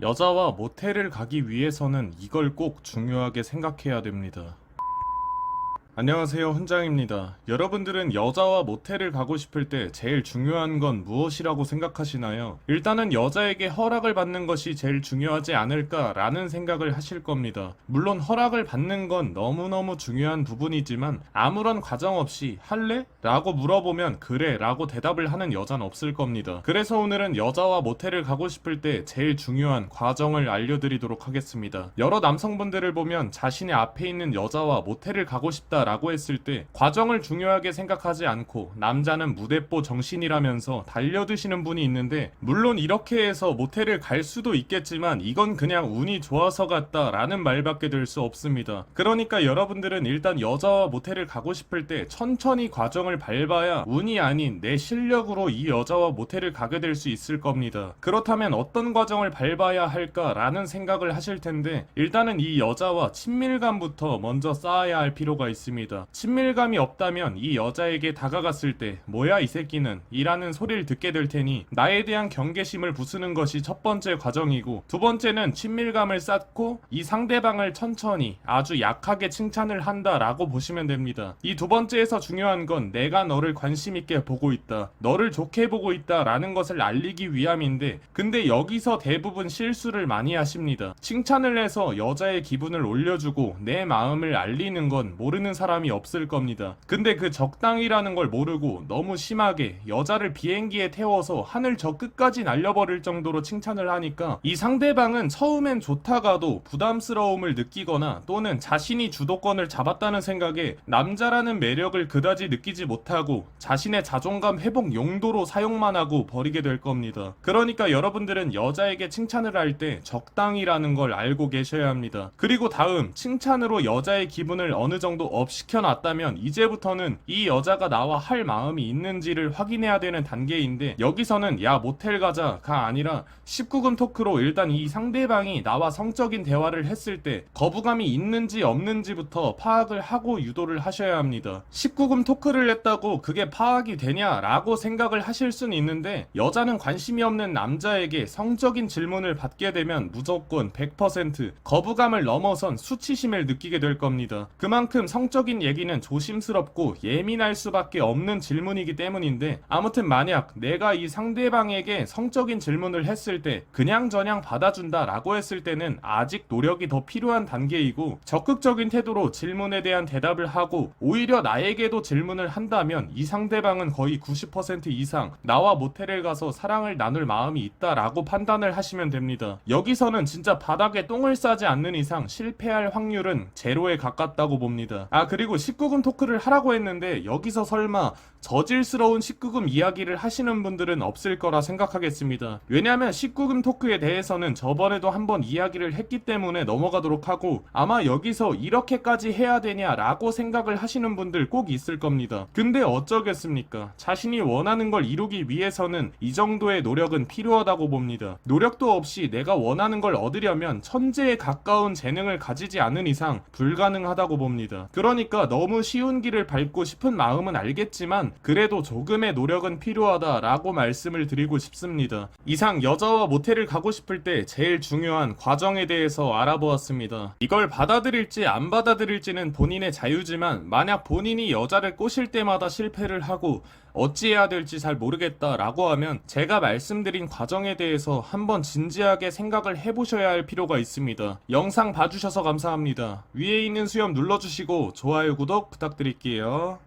여자와 모텔을 가기 위해서는 이걸 꼭 중요하게 생각해야 됩니다. 안녕하세요 훈장입니다. 여러분들은 여자와 모텔을 가고 싶을 때 제일 중요한 건 무엇이라고 생각하시나요? 일단은 여자에게 허락을 받는 것이 제일 중요하지 않을까라는 생각을 하실 겁니다. 물론 허락을 받는 건 너무너무 중요한 부분이지만 아무런 과정 없이 할래? 라고 물어보면 그래 라고 대답을 하는 여자는 없을 겁니다. 그래서 오늘은 여자와 모텔을 가고 싶을 때 제일 중요한 과정을 알려드리도록 하겠습니다. 여러 남성분들을 보면 자신의 앞에 있는 여자와 모텔을 가고 싶다 라고 했을 때 과정을 중요하게 생각하지 않고 남자는 무대뽀 정신이라면서 달려드시는 분이 있는데 물론 이렇게 해서 모텔을 갈 수도 있겠지만 이건 그냥 운이 좋아서 갔다 라는 말밖에 될 수 없습니다. 그러니까 여러분들은 일단 여자와 모텔을 가고 싶을 때 천천히 과정을 밟아야 운이 아닌 내 실력으로 이 여자와 모텔을 가게 될 수 있을 겁니다. 그렇다면 어떤 과정을 밟아야 할까라는 생각을 하실 텐데 일단은 이 여자와 친밀감부터 먼저 쌓아야 할 필요가 있습니다. 친밀감이 없다면 이 여자에게 다가갔을 때 뭐야 이 새끼는 이라는 소리를 듣게 될 테니 나에 대한 경계심을 부수는 것이 첫 번째 과정이고 두 번째는 친밀감을 쌓고 이 상대방을 천천히 아주 약하게 칭찬을 한다라고 보시면 됩니다. 이 두 번째에서 중요한 건 내가 너를 관심 있게 보고 있다. 너를 좋게 보고 있다라는 것을 알리기 위함인데 근데 여기서 대부분 실수를 많이 하십니다. 칭찬을 해서 여자의 기분을 올려주고 내 마음을 알리는 건 모르는 사람 이 없을 겁니다. 근데 그 적당이라는 걸 모르고 너무 심하게 여자를 비행기에 태워서 하늘 저 끝까지 날려버릴 정도로 칭찬을 하니까 이 상대방은 처음엔 좋다가도 부담스러움을 느끼거나 또는 자신이 주도권을 잡았다는 생각에 남자라는 매력을 그다지 느끼지 못하고 자신의 자존감 회복 용도로 사용만 하고 버리게 될 겁니다. 그러니까 여러분들은 여자에게 칭찬을 할 때 적당이라는 걸 알고 계셔야 합니다. 그리고 다음 칭찬으로 여자의 기분을 어느 정도 업 시켜놨다면 이제부터는 이 여자가 나와 할 마음이 있는지를 확인해야 되는 단계인데 여기서는 야 모텔 가자가 아니라 19금 토크로 일단 이 상대방이 나와 성적인 대화를 했을 때 거부감이 있는지 없는지부터 파악을 하고 유도를 하셔야 합니다. 19금 토크를 했다고 그게 파악이 되냐라고 생각을 하실 수는 있는데 여자는 관심이 없는 남자에게 성적인 질문을 받게 되면 무조건 100% 거부감을 넘어선 수치심을 느끼게 될 겁니다. 그만큼 성적 인 얘기는 조심스럽고 예민할 수밖에 없는 질문이기 때문인데 아무튼 만약 내가 이 상대방에게 성적인 질문을 했을 때 그냥 저냥 받아준다 라고 했을 때는 아직 노력이 더 필요한 단계이고 적극적인 태도로 질문에 대한 대답을 하고 오히려 나에게도 질문을 한다면 이 상대방은 거의 90% 이상 나와 모텔을 가서 사랑을 나눌 마음이 있다 라고 판단을 하시면 됩니다. 여기서는 진짜 바닥에 똥을 싸지 않는 이상 실패할 확률은 제로에 가깝다고 봅니다. 아 그리고 19금 토크를 하라고 했는데 여기서 설마 저질스러운 19금 이야기를 하시는 분들은 없을 거라 생각하겠습니다. 왜냐하면 19금 토크에 대해서는 저번에도 한번 이야기를 했기 때문에 넘어가도록 하고 아마 여기서 이렇게까지 해야 되냐라고 생각을 하시는 분들 꼭 있을 겁니다. 근데 어쩌겠습니까? 자신이 원하는 걸 이루기 위해서는 이 정도의 노력은 필요하다고 봅니다. 노력도 없이 내가 원하는 걸 얻으려면 천재에 가까운 재능을 가지지 않은 이상 불가능하다고 봅니다. 그러니 까 너무 쉬운 길을 밟고 싶은 마음은 알겠지만 그래도 조금의 노력은 필요하다라고 말씀을 드리고 싶습니다. 이상 여자와 모텔을 가고 싶을 때 제일 중요한 과정에 대해서 알아보았습니다. 이걸 받아들일지 안 받아들일지는 본인의 자유지만 만약 본인이 여자를 꼬실 때마다 실패를 하고 어찌해야 될지 잘 모르겠다라고 하면 제가 말씀드린 과정에 대해서 한번 진지하게 생각을 해보셔야 할 필요가 있습니다. 영상 봐주셔서 감사합니다. 위에 있는 수염 눌러주시고 좋아요, 구독 부탁드릴게요.